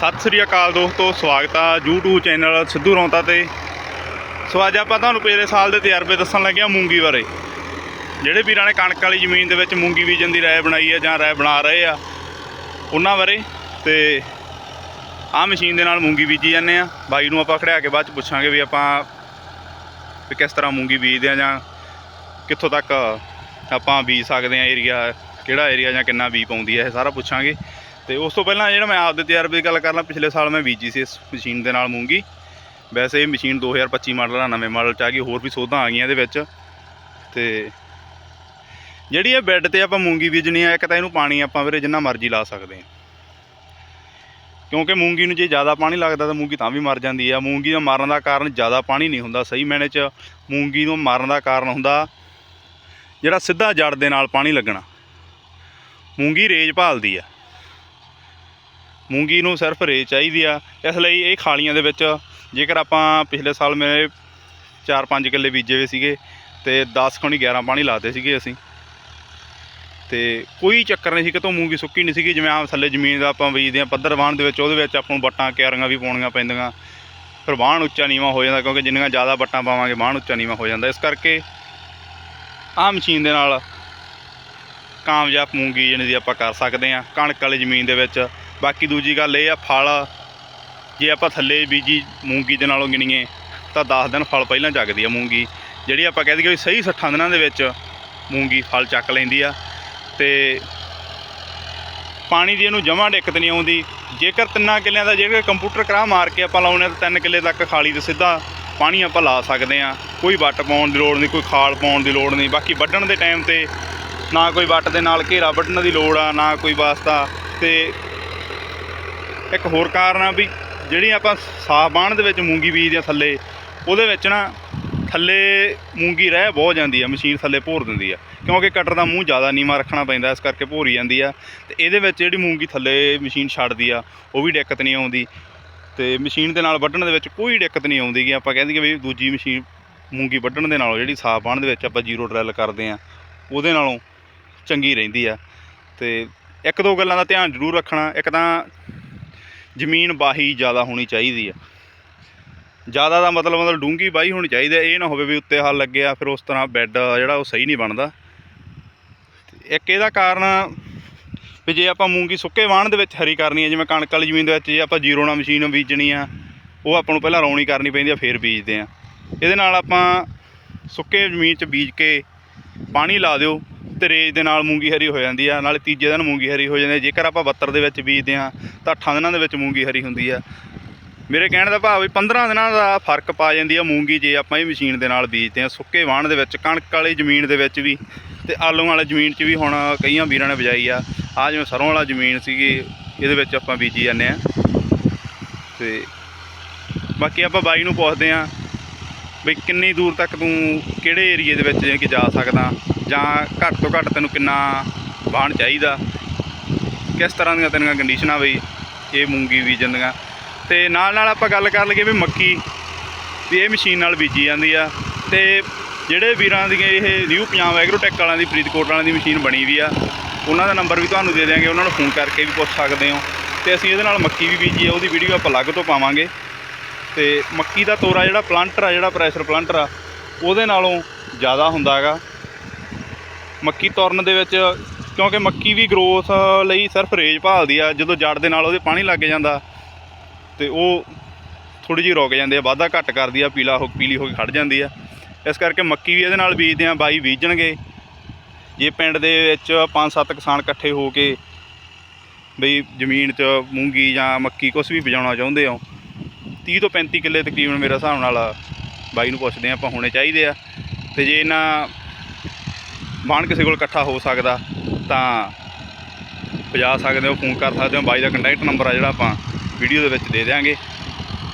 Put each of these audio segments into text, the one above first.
ਸਤਿ ਸ੍ਰੀ ਅਕਾਲ ਦੋਸਤੋ, ਸਵਾਗਤ ਆ YouTube ਚੈਨਲ ਸਿੱਧੂ ਰੌਂਤਾ ਤੇ। ਸੋ ਅੱਜ ਆਪਾਂ ਤੁਹਾਨੂੰ ਪਿਛਲੇ ਸਾਲ ਦੇ ਤਜਰਬੇ ਦੱਸਣ ਲੱਗੇ ਆ ਮੂੰਗੀ ਬਾਰੇ। ਜਿਹੜੇ ਵੀਰਾਂ ਨੇ ਕਣਕ ਵਾਲੀ ਜ਼ਮੀਨ ਦੇ ਵਿੱਚ ਮੂੰਗੀ ਬੀਜਣ ਦੀ ਰਾਏ ਬਣਾਈ ਹੈ ਜਾਂ ਰਾਏ ਬਣਾ ਰਹੇ ਆ, ਉਹਨਾਂ ਬਾਰੇ ਤੇ ਆਹ ਮਸ਼ੀਨ ਦੇ ਨਾਲ ਮੂੰਗੀ ਬੀਜੀ ਜਾਂਦੇ ਆ। ਬਾਈ ਨੂੰ ਆਪਾਂ ਖੜਿਆ ਕੇ ਬਾਅਦ ਚ ਪੁੱਛਾਂਗੇ ਵੀ ਆਪਾਂ ਵੀ ਕਿਸ ਤਰ੍ਹਾਂ ਮੂੰਗੀ ਬੀਜਦੇ ਆ ਜਾਂ ਕਿੱਥੋਂ ਤੱਕ ਆਪਾਂ ਬੀਜ ਸਕਦੇ ਆ ਏਰੀਆ ਕਿਹੜਾ ਏਰੀਆ ਜਾਂ ਕਿੰਨਾ ਬੀ ਪਾਉਂਦੀ ਹੈ ਇਹ ਸਾਰਾ ਪੁੱਛਾਂਗੇ। ਤੇ ਉਸ ਤੋਂ ਪਹਿਲਾਂ ਜਿਹੜਾ ਮੈਂ ਆਪਦੇ ਤਜਰਬੇ ਦੀ ਗੱਲ ਕਰ ਲਾਂ, ਪਿਛਲੇ ਸਾਲ ਮੈਂ ਬੀਜੀ ਸੀ ਇਸ ਮਸ਼ੀਨ ਦੇ ਨਾਲ ਮੂੰਗੀ। ਵੈਸੇ ਇਹ ਮਸ਼ੀਨ 2025 ਮਾਡਲ ਆ ਨਵੇਂ ਮਾਡਲ ਚ ਆ ਗਈ, ਹੋਰ ਵੀ ਸੋਧਾਂ ਆ ਗਈਆਂ ਇਹਦੇ ਵਿੱਚ। ਤੇ ਜਿਹੜੀ ਇਹ ਬੈੱਡ ਤੇ ਆਪਾਂ ਮੂੰਗੀ ਬੀਜਣੀ ਆ, ਇੱਕ ਤਾਂ ਇਹਨੂੰ ਪਾਣੀ ਆਪਾਂ ਵੀਰੇ ਜਿੰਨਾ ਮਰਜ਼ੀ ਲਾ ਸਕਦੇ ਆ। ਕਿਉਂਕਿ ਮੂੰਗੀ ਨੂੰ ਜੇ ਜ਼ਿਆਦਾ ਪਾਣੀ ਲੱਗਦਾ ਤਾਂ ਮੂੰਗੀ ਤਾਂ ਵੀ ਮਰ ਜਾਂਦੀ ਆ। ਮੂੰਗੀ ਦਾ ਮਾਰਨ ਦਾ ਕਾਰਨ ਜ਼ਿਆਦਾ ਪਾਣੀ ਨਹੀਂ ਹੁੰਦਾ, ਸਹੀ ਮੈਨੇ ਚ ਮੂੰਗੀ ਨੂੰ ਮਾਰਨ ਦਾ ਕਾਰਨ ਹੁੰਦਾ ਜਿਹੜਾ ਸਿੱਧਾ ਜੜ ਦੇ ਨਾਲ ਪਾਣੀ ਲੱਗਣਾ। ਮੂੰਗੀ ਰੇਜ ਭਾਲਦੀ ਆ। ਮੂੰਗੀ ਨੂੰ ਸਿਰਫ ਰੇ ਚਾਹੀਦੀ ਆ। ਇਸ ਲਈ ਇਹ ਖਾਲੀਆਂ ਦੇ ਵਿੱਚ ਜੇਕਰ ਆਪਾਂ ਪਿਛਲੇ ਸਾਲ ਮੇਰੇ 4-5 ਕਿੱਲੇ ਬੀਜੇ ਹੋਏ ਸੀਗੇ ਤੇ 10 ਖਣੀ 11 ਪਾਣੀ ਲਾਤੇ ਸੀਗੇ ਅਸੀਂ। ਤੇ ਕੋਈ ਚੱਕਰ ਨਹੀਂ ਸੀ, ਕਿਤੋਂ ਮੂੰਗੀ ਸੁੱਕੀ ਨਹੀਂ ਸੀਗੀ, ਜਿਵੇਂ ਆਮ ਥੱਲੇ ਜ਼ਮੀਨ ਦਾ ਆਪਾਂ ਬੀਜਦੇ ਆ ਪੱਧਰ ਵਾਹਣ ਦੇ ਵਿੱਚ, ਉਹਦੇ ਵਿੱਚ ਆਪਾਂ ਨੂੰ ਵੱਟਾਂ, ਕਿਆਰੀਆਂ ਵੀ ਪਾਉਣੀਆਂ ਪੈਂਦੀਆਂ। ਫਿਰ ਵਾਹਣ ਉੱਚਾ ਨੀਵਾਂ ਹੋ ਜਾਂਦਾ, ਕਿਉਂਕਿ ਜਿੰਨੀਆਂ ਜ਼ਿਆਦਾ ਵੱਟਾਂ ਪਾਵਾਂਗੇ, ਵਾਹਣ ਉੱਚਾ ਨੀਵਾਂ ਹੋ ਜਾਂਦਾ। ਇਸ ਕਰਕੇ ਆਹ ਮਸ਼ੀਨ ਦੇ ਨਾਲ ਕਾਮਯਾਬ ਮੂੰਗੀ ਜਿਹਨੇ ਦੀ ਆਪਾਂ ਕਰ ਸਕਦੇ ਆ ਕਣਕ ਵਾਲੀ ਜ਼ਮੀਨ ਦੇ ਵਿੱਚ। ਬਾਕੀ ਦੂਜੀ ਗੱਲ ਇਹ ਆ, ਫਲ ਜੇ ਆਪਾਂ ਥੱਲੇ ਬੀਜੀ ਮੂੰਗੀ ਦੇ ਨਾਲੋਂ ਗਿਣੀਏ, ਤਾਂ 10 ਦਿਨ ਫਲ ਪਹਿਲਾਂ ਚੱਕਦੀ ਆ ਮੂੰਗੀ। ਜਿਹੜੀ ਆਪਾਂ ਕਹਿ ਦਈਏ ਵੀ ਸਹੀ 60 ਦਿਨਾਂ ਦੇ ਵਿੱਚ ਮੂੰਗੀ ਫਲ ਚੱਕ ਲੈਂਦੀ ਆ। ਤੇ ਪਾਣੀ ਦੀ ਇਹਨੂੰ ਜਮਾਂ ਦਿੱਕਤ ਨਹੀਂ ਆਉਂਦੀ। ਜੇਕਰ ਤਿੰਨਾਂ ਕਿੱਲਿਆਂ ਦਾ, ਜੇਕਰ ਕੰਪਿਊਟਰ ਕਰਾ ਮਾਰ ਕੇ ਆਪਾਂ ਲਾਉਨੇ ਤਾਂ ਤਿੰਨ ਕਿੱਲੇ ਤੱਕ ਖਾਲੀ ਤੇ ਸਿੱਧਾ ਪਾਣੀ ਆਪਾਂ ਲਾ ਸਕਦੇ ਆ। ਕੋਈ ਵੱਟ ਪਾਉਣ ਦੀ ਲੋੜ ਨਹੀਂ, ਕੋਈ ਖਾਲ ਪਾਉਣ ਦੀ ਲੋੜ ਨਹੀਂ। ਬਾਕੀ ਵੱਢਣ ਦੇ ਟਾਈਮ ਤੇ ਨਾ ਕੋਈ ਵੱਟ ਦੇ ਨਾਲ ਘੇਰਾ ਵੱਢਣ ਦੀ ਲੋੜ ਆ, ਨਾ ਕੋਈ ਵਾਸਤਾ। ਤੇ ਇੱਕ ਹੋਰ ਕਾਰਨ ਆ ਵੀ ਜਿਹੜੀ ਆਪਾਂ ਸਾਫ਼ ਬਾਣ ਦੇ ਵਿੱਚ ਮੂੰਗੀ ਬੀਜਦੇ ਆ ਥੱਲੇ, ਉਹਦੇ ਵਿੱਚ ਨਾ ਥੱਲੇ ਮੂੰਗੀ ਰਹਿ ਬਹੁਤ ਜਾਂਦੀ ਆ, ਮਸ਼ੀਨ ਥੱਲੇ ਭੋਰ ਦਿੰਦੀ ਆ, ਕਿਉਂਕਿ ਕਟਰ ਦਾ ਮੂੰਹ ਜ਼ਿਆਦਾ ਨੀਵਾਂ ਰੱਖਣਾ ਪੈਂਦਾ, ਇਸ ਕਰਕੇ ਭੋਰੀ ਜਾਂਦੀ ਆ, ਤੇ ਇਹਦੇ ਵਿੱਚ ਜਿਹੜੀ ਮੂੰਗੀ ਥੱਲੇ ਮਸ਼ੀਨ ਛੱਡਦੀ ਆ, ਉਹ ਵੀ ਦਿੱਕਤ ਨਹੀਂ ਆਉਂਦੀ, ਤੇ ਮਸ਼ੀਨ ਦੇ ਨਾਲ ਵੱਢਣ ਦੇ ਵਿੱਚ ਕੋਈ ਦਿੱਕਤ ਨਹੀਂ ਆਉਂਦੀ ਕਿ ਆਪਾਂ ਕਹਿੰਦੇ ਕਿ ਵੀ ਦੂਜੀ ਮਸ਼ੀਨ ਮੂੰਗੀ ਵੱਢਣ ਦੇ ਨਾਲੋਂ ਜਿਹੜੀ ਸਾਫ਼ ਬਾਣ ਦੇ ਵਿੱਚ ਆਪਾਂ ਜ਼ੀਰੋ ਡਰਿਲ ਕਰਦੇ ਆ, ਉਹਦੇ ਨਾਲੋਂ ਚੰਗੀ ਰਹਿੰਦੀ ਆ, ਤੇ ਇੱਕ ਦੋ ਗੱਲਾਂ ਦਾ ਧਿਆਨ ਜ਼ਰੂਰ ਰੱਖਣਾ, ਇੱਕ ਤਾਂ ਜ਼ਮੀਨ ਬਾਹੀ ਜ਼ਿਆਦਾ ਹੋਣੀ ਚਾਹੀਦੀ ਆ। ਜ਼ਿਆਦਾ ਦਾ ਮਤਲਬ ਮਤਲਬ ਡੂੰਗੀ ਬਾਹੀ ਹੋਣੀ ਚਾਹੀਦੀ ਹੈ ਇਹ ਨਾ ਹੋਵੇ ਵੀ ਉੱਤੇ ਹੱਲ ਲੱਗਿਆ ਫਿਰ ਉਸ ਤਰ੍ਹਾਂ ਬੈੱਡ ਜਿਹੜਾ ਉਹ ਸਹੀ ਨਹੀਂ ਬਣਦਾ। ਤੇ ਇੱਕ ਇਹਦਾ ਕਾਰਨ ਵੀ ਜੇ ਆਪਾਂ ਮੂੰਗੀ ਸੁੱਕੇ ਵਾਹਣ ਦੇ ਵਿੱਚ ਹਰੀ ਕਰਨੀ ਹੈ ਜਿਵੇਂ ਕਣਕ ਵਾਲੀ ਜ਼ਮੀਨ ਦੇ ਵਿੱਚ ਜੇ ਆਪਾਂ ਜੀਰੋ ਨਾਲ ਮਸ਼ੀਨ ਬੀਜਣੀ ਆ, ਉਹ ਆਪਾਂ ਨੂੰ ਪਹਿਲਾਂ ਰੌਣੀ ਕਰਨੀ ਪੈਂਦੀ ਆ, ਫਿਰ ਬੀਜਦੇ ਆ। ਇਹਦੇ ਨਾਲ ਆਪਾਂ ਸੁੱਕੇ ਜ਼ਮੀਨ 'ਚ ਬੀਜ ਕੇ ਪਾਣੀ ਲਾ ਦਿਓ ਤਰੇਜ਼ ਦੇ ਨਾਲ ਮੂੰਗੀ ਹਰੀ ਹੋ ਜਾਂਦੀ ਆ, ਨਾਲੇ ਤੀਜੇ ਦਿਨ ਮੂੰਗੀ ਹਰੀ ਹੋ ਜਾਂਦੀ ਆ। ਜੇਕਰ ਆਪਾਂ 72 ਦੇ ਵਿੱਚ ਬੀਜਦੇ ਆ ਤਾਂ 8 ਦਿਨਾਂ ਦੇ ਵਿੱਚ ਮੂੰਗੀ ਹਰੀ ਹੁੰਦੀ ਆ। ਮੇਰੇ ਕਹਿਣ ਦਾ ਭਾਵ ਵੀ 15 ਦਿਨਾਂ ਦਾ ਫ਼ਰਕ ਪਾ ਜਾਂਦੀ ਆ ਮੂੰਗੀ, ਜੇ ਆਪਾਂ ਇਹ ਮਸ਼ੀਨ ਦੇ ਨਾਲ ਬੀਜਦੇ ਆ ਸੁੱਕੇ ਵਾਹਣ ਦੇ ਵਿੱਚ, ਕਣਕ ਵਾਲੀ ਜ਼ਮੀਨ ਦੇ ਵਿੱਚ ਵੀ ਤੇ ਆਲੂ ਵਾਲੀ ਜ਼ਮੀਨ 'ਚ ਵੀ ਹੁਣ ਕਈਆਂ ਵੀਰਾਂ ਨੇ ਬਜਾਈ ਆ। ਆ ਜਿਵੇਂ ਸਰੋਂ ਵਾਲਾ ਜ਼ਮੀਨ ਸੀਗੀ, ਇਹਦੇ ਵਿੱਚ ਆਪਾਂ ਬੀਜੀ ਜਾਂਦੇ ਆ ਤੇ ਬਾਕੀ ਆਪਾਂ ਬਾਈ ਨੂੰ ਪੁੱਛਦੇ ਆ ਵੀ ਕਿੰਨੀ ਦੂਰ ਤੱਕ ਤੂੰ ਕਿਹੜੇ ਏਰੀਏ ਦੇ ਵਿੱਚ ਜੇ ਕਿ ਜਾ ਸਕਦਾ। ਜਾਂ ਘੱਟ ਤੋਂ ਘੱਟ ਤੈਨੂੰ ਕਿੰਨਾ ਵਾਹਣ ਚਾਹੀਦਾ? ਕਿਸ ਤਰ੍ਹਾਂ ਦੀਆਂ ਤੇਰੀਆਂ ਕੰਡੀਸ਼ਨਾਂ ਬਈ? ਇਹ ਮੂੰਗੀ ਬੀਜਣ ਦੀਆਂ। ਤੇ ਨਾਲ ਨਾਲ ਆਪਾਂ ਗੱਲ ਕਰ ਲਈਏ ਵੀ ਮੱਕੀ, ਵੀ ਇਹ ਮਸ਼ੀਨ ਨਾਲ ਬੀਜੀ ਜਾਂਦੀ ਆ। ਤੇ ਜਿਹੜੇ ਵੀਰਾਂ ਦੀਆਂ ਇਹ ਨਿਊ ਪੰਜਾਬ ਐਗਰੋਟੈਕ ਵਾਲਿਆਂ ਦੀ, ਫਰੀਦਕੋਟ ਵਾਲਿਆਂ ਦੀ ਮਸ਼ੀਨ ਬਣੀ ਵੀ ਆ, ਉਹਨਾਂ ਦਾ ਨੰਬਰ ਵੀ ਤੁਹਾਨੂੰ ਦੇ ਦਿਆਂਗੇ, ਉਹਨਾਂ ਨੂੰ ਫੋਨ ਕਰਕੇ ਵੀ ਪੁੱਛ ਸਕਦੇ ਹੋ। ਤੇ ਅਸੀਂ ਇਹਦੇ ਨਾਲ ਮੱਕੀ ਵੀ ਬੀਜੀ ਆ, ਉਹਦੀ ਵੀਡੀਓ ਆਪਾਂ ਅਲੱਗ ਤੋਂ ਪਾਵਾਂਗੇ। ਤੇ ਮੱਕੀ ਦਾ ਤੋਰਾ ਜਿਹੜਾ ਪਲਾਂਟਰ ਆ, ਜਿਹੜਾ ਪ੍ਰੈਸ਼ਰ ਪਲਾਂਟਰ ਆ, ਉਹਦੇ ਨਾਲੋਂ ਜ਼ਿਆਦਾ ਹੁੰਦਾ ਹੈਗਾ। ਮੱਕੀ ਤੁਰਨ ਦੇ ਵਿੱਚ, ਕਿਉਂਕਿ ਮੱਕੀ ਵੀ ਗਰੋਥ ਲਈ ਸਿਰਫ ਰੇਜ ਭਾਲਦੀ ਆ, ਜਦੋਂ ਜੜ ਦੇ ਨਾਲ ਉਹਦੇ ਪਾਣੀ ਲੱਗ ਜਾਂਦਾ ਤੇ ਉਹ ਥੋੜੀ ਜਿਹੀ ਰੁਕ ਜਾਂਦੀ ਆ, ਵਾਧਾ ਘੱਟ ਕਰਦੀ ਆ, ਪੀਲਾ ਹੋ, ਪੀਲੀ ਹੋ ਕੇ ਖੜ ਜਾਂਦੀ ਆ। ਇਸ ਕਰਕੇ ਮੱਕੀ ਵੀ ਇਹਦੇ ਨਾਲ ਬੀਜਦੇ ਆ, ਬਾਈ ਬੀਜਣਗੇ। ਜੇ ਪਿੰਡ ਦੇ ਵਿੱਚ ਪੰਜ ਸੱਤ ਕਿਸਾਨ ਇਕੱਠੇ ਹੋ ਕੇ ਬਈ ਜ਼ਮੀਨ 'ਚ ਮੂੰਗੀ ਜਾਂ ਮੱਕੀ ਕੁਝ ਵੀ ਬਜਾਉਣਾ ਚਾਹੁੰਦੇ ਹੋ 30 ਤੋਂ 35 ਕਿੱਲੇ ਤਕਰੀਬਨ ਮੇਰੇ ਹਿਸਾਬ ਨਾਲ ਬਾਈ ਨੂੰ ਪੁੱਛਦੇ ਆ, ਆਪਾਂ ਹੋਣੇ ਚਾਹੀਦੇ ਆ। ਤੇ ਜੇ ਇਹਨਾਂ ਬਾਣ ਕਿਸੇ ਕੋਲ ਇਕੱਠਾ ਹੋ ਸਕਦਾ ਤਾਂ ਪਜਾ ਸਕਦੇ ਹੋ ਫੋਨ ਕਰ ਸਕਦੇ ਹੋ। ਬਾਈ ਦਾ ਕੰਟੈਕਟ ਨੰਬਰ ਆ ਜਿਹੜਾ ਆਪਾਂ ਵੀਡੀਓ ਦੇ ਵਿੱਚ ਦੇ ਦਿਆਂਗੇ।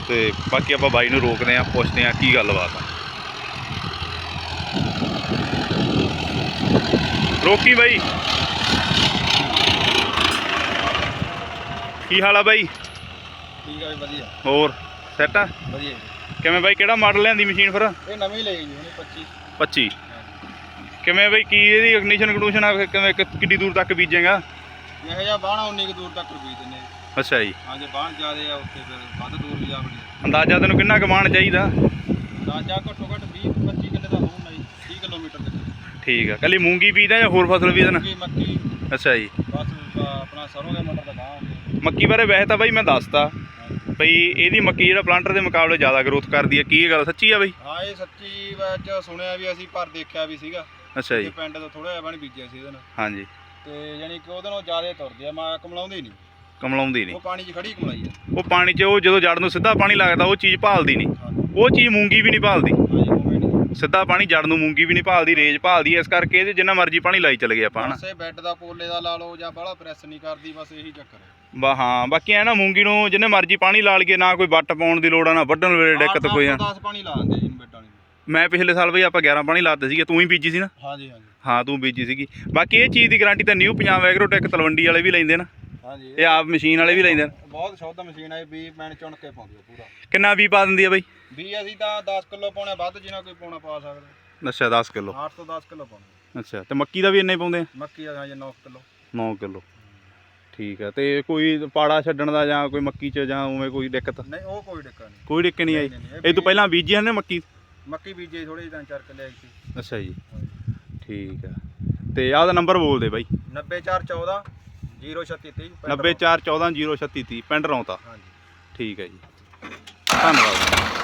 ਤੇ ਬਾਕੀ ਆਪਾਂ ਬਾਈ ਨੂੰ ਰੋਕਦੇ ਆ ਪੁੱਛਦੇ ਆ ਕੀ ਗੱਲਬਾਤ ਆ। ਰੋਕੀ ਬਾਈ। ਕੀ ਹਾਲ ਆ ਬਾਈ? ਠੀਕ ਆ ਵਧੀਆ। ਹੋਰ ਸੈੱਟ ਆ? ਵਧੀਆ। ਕਿਵੇਂ ਬਾਈ ਕਿਹੜਾ ਮਾਡਲ ਲਿਆਂਦੀ ਮਸ਼ੀਨ ਫਿਰ? ਇਹ ਨਵੀਂ ਲਈ ਜੀ ਉਹਨੇ 25 25 ਕਿਵੇਂ ਬਾਈ ਕੀ ਇਹਦੀ ਕੰਡੀਸ਼ਨ ਕੰਡੂਸ਼ਨ ਆ ਕਿਵੇਂ ਕਿ- ਕਿੱਡੀ ਦੂਰ ਤੱਕ ਬੀਜੇਗਾ? ਇਹੋ ਜਿਹਾ ਬਾਣਾ 19 ਕੁ ਦੂਰ ਤੱਕ ਰੁਪਈ ਦਿੰਨੇ ਅੱਛਾ ਜੀ। ਹਾਂ ਜੇ ਬਾਹਰ ਜ਼ਿਆਦੇ ਆ ਉੱਥੇ ਫਿਰ ਵੱਧ ਦੂਰ ਵੀ ਜਾ ਬੜੀ। ਅੰਦਾਜ਼ਾ ਤੈਨੂੰ ਕਿੰਨਾ ਕਮਾਣ ਚਾਹੀਦਾ? ਅੰਦਾਜ਼ਾ ਘੱਟੋ ਘੱਟ 20 25 ਕਿੱਲੇ ਦਾ ਹੋਊਗਾ ਜੀ 30 ਕਿਲੋਮੀਟਰ ਦੇ ਠੀਕ ਆ। ਕੱਲੀ ਮੂੰਗੀ ਬੀਜਦਾ ਜਾਂ ਹੋਰ ਫਸਲ ਬੀਜਦਾ ਮੱਕੀ ਮੱਕੀ। ਅੱਛਾ ਜੀ। ਬਸ ਅ, ਆਪਣਾ ਸਰੋਂ ਦੇ ਮਟਰ ਦਾ ਗਾਂ ਮੱਕੀ ਬਾਰੇ ਵੈਸੇ ਤਾਂ ਬਾਈ ਮੈਂ ਦੱਸਤਾ ਬਈ ਇਹਦੀ ਮੱਕੀ ਜਿਹੜਾ ਪਲਾਂਟਰ ਦੇ ਮੁਕਾਬਲੇ ਜ਼ਿਆਦਾ ਗਰੋਥ ਕਰਦੀ ਹੈ ਕੀ ਇਹ ਗੱਲ ਸੱਚੀ ਆ ਬਈ? ਹਾਂ ਇਹ ਸੱਚੀ ਵਿੱਚ ਸੁਣਿਆ ਵੀ ਅਸੀਂ ਪਰ ਦੇਖਿਆ ਵੀ ਸੀਗਾ। ਅੱਛਾ ਜੀ। ਪਿੰਡ ਤੋਂ ਥੋੜਾ ਜਿਹਾ ਬਣ ਬੀਜਿਆ ਸੀ ਇਹਦੇ ਨਾਲ। ਹਾਂਜੀ। ਤੇ ਯਾਨੀ ਕਿ ਉਹਦੇ ਨਾਲ ਜ਼ਿਆਦਾ ਤੁਰਦੇ ਆ ਮੈਂ ਕਮਲਾਉਂਦੇ ਹੀ ਨਹੀਂ। ਕਮਲਾਉਂਦੀ ਨਹੀਂ। ਉਹ ਪਾਣੀ 'ਚ ਖੜੀ ਕਮਲਾਈ ਆ। ਉਹ ਪਾਣੀ 'ਚ ਉਹ ਜਦੋਂ ਜੜ ਨੂੰ ਸਿੱਧਾ ਪਾਣੀ ਲੱਗਦਾ ਉਹ ਚੀਜ਼ ਭਾਲਦੀ ਨਹੀਂ। ਹਾਂਜੀ। ਉਹ ਚੀਜ਼ ਮੂੰਗੀ ਵੀ ਨਹੀਂ ਭਾਲਦੀ। ਹਾਂਜੀ ਉਵੇਂ ਨਹੀਂ। ਸਿੱਧਾ ਪਾਣੀ ਜੜ ਨੂੰ ਮੂੰਗੀ ਵੀ ਨਹੀਂ ਭਾਲਦੀ ਰੇਜ ਭਾਲਦੀ ਐ, ਇਸ ਕਰਕੇ ਇਹਦੇ ਜਿੰਨਾ ਮਰਜ਼ੀ ਪਾਣੀ ਲਾਈ ਚਲੇ ਗਏ ਆਪਾਂ ਹਨਾ। ਬਸ ਇਹ ਬੈੱਡ ਦਾ ਪੋਲੇ ਦਾ ਲਾ ਲਓ ਜਾਂ ਬਾਹਲਾ ਪ੍ਰੈਸ ਨਹੀਂ ਕਰਦੀ ਬਸ ਇਹੀ ਚੱਕਰ ਹੈ। ਬਾ ਹਾਂ ਬਾਕੀ ਐ ਨਾ ਮੂੰਗੀ ਨੂੰ ਜਿੰਨੇ ਮਰਜ਼ੀ ਪਾਣੀ ਲਾ ਲਈਏ ਨਾ ਕੋਈ ਵੱਟ ਪਾਉਣ ਦੀ ਲੋੜ ਆ ਨਾ ਵੱਢਣ ਵੇਲੇ ਦਿੱਕਤ ਕੋਈ ਆ। 10 ਪਾਣੀ ਲਾ ਦਿੰਦੇ ਜੀ। ਮੈਂ ਪਿਛਲੇ ਸਾਲ ਬਈ ਆਪਾਂ 11 ਪਾਣੀ ਲਾਤੇ ਸੀਗੇ ਤੂੰ ਹੀ ਬੀਜੀ ਸੀ ਨਾ? ਹਾਂਜੀ ਹਾਂਜੀ। ਹਾਂ ਤੂੰ ਬੀਜੀ ਸੀਗੀ। ਬਾਕੀ ਇਹ ਚੀਜ਼ ਦੀ ਗਾਰੰਟੀ ਤਾਂ ਨਿਊ ਪੰਜਾਬ ਐਗਰੋਟੈਕ ਤਲਵੰਡੀ ਵਾਲੇ ਵੀ ਲੈਂਦੇ ਨਾ। ਹਾਂਜੀ। ਇਹ ਆਪ ਮਸ਼ੀਨ ਵਾਲੇ ਵੀ ਲੈਂਦੇ ਨੇ ਬਹੁਤ ਸ਼ੁੱਧ ਮਸ਼ੀਨ ਹੈ ਵੀ ਮੈਨ ਚੁਣ ਕੇ ਪਾਉਂਦੀ ਆ ਪੂਰਾ। ਕਿੰਨਾ ਵੀ ਪਾ ਦਿੰਦੀ ਆ ਬਈ? ਵੀ ਅਸੀਂ ਤਾਂ 10 ਕਿਲੋ ਪਾਉਣਾ ਵੱਧ ਜਿਨਾ ਕੋਈ ਪਾਉਣਾ ਪਾ ਸਕਦਾ। ਅੱਛਾ 10 ਕਿਲੋ। 8 ਤੋਂ 10 ਕਿਲੋ ਪਾਉਣਾ ਅੱਛਾ ਤੇ ਮੱਕੀ ਦਾ ਵੀ ਇੰਨਾ ਹੀ ਪਾਉਂਦੇ ਆ? ਮੱਕੀ ਦਾ ਜਾਂ 9 ਕਿਲੋ। 9 ਕਿਲੋ। ਠੀਕ ਆ ਤੇ ਕੋਈ ਪਾੜਾ ਛੱਡਣ ਦਾ ਜਾਂ ਕੋਈ ਮੱਕੀ 'ਚ ਜਾਂ ਉਵੇਂ ਕੋਈ ਦਿੱਕਤ? ਨਹੀਂ ਉਹ ਕੋਈ ਡਿੱਕਾ ਨਹੀਂ। ਕੋਈ ਦਿੱਕਤ ਨਹੀਂ ਆਈ? ਇਹ ਤੋਂ ਪਹਿਲਾਂ ਬੀਜੀਆਂ ਨੇ ਮੱਕੀ? ਮੱਕੀ ਬੀਜੇ ਥੋੜੀ ਤਾਂ ਚਾਰ ਕਿੱਲੇ ਸੀ। ਅੱਛਾ ਜੀ। ਠੀਕ ਆ। ਤੇ ਆਹ ਦਾ ਨੰਬਰ ਬੋਲ ਦੇ ਬਾਈ। 90414 03630 90414 03630 ਪਿੰਡ ਰੌਂਤਾ। ਹਾਂਜੀ। ਠੀਕ ਹੈ ਜੀ। ਧੰਨਵਾਦ।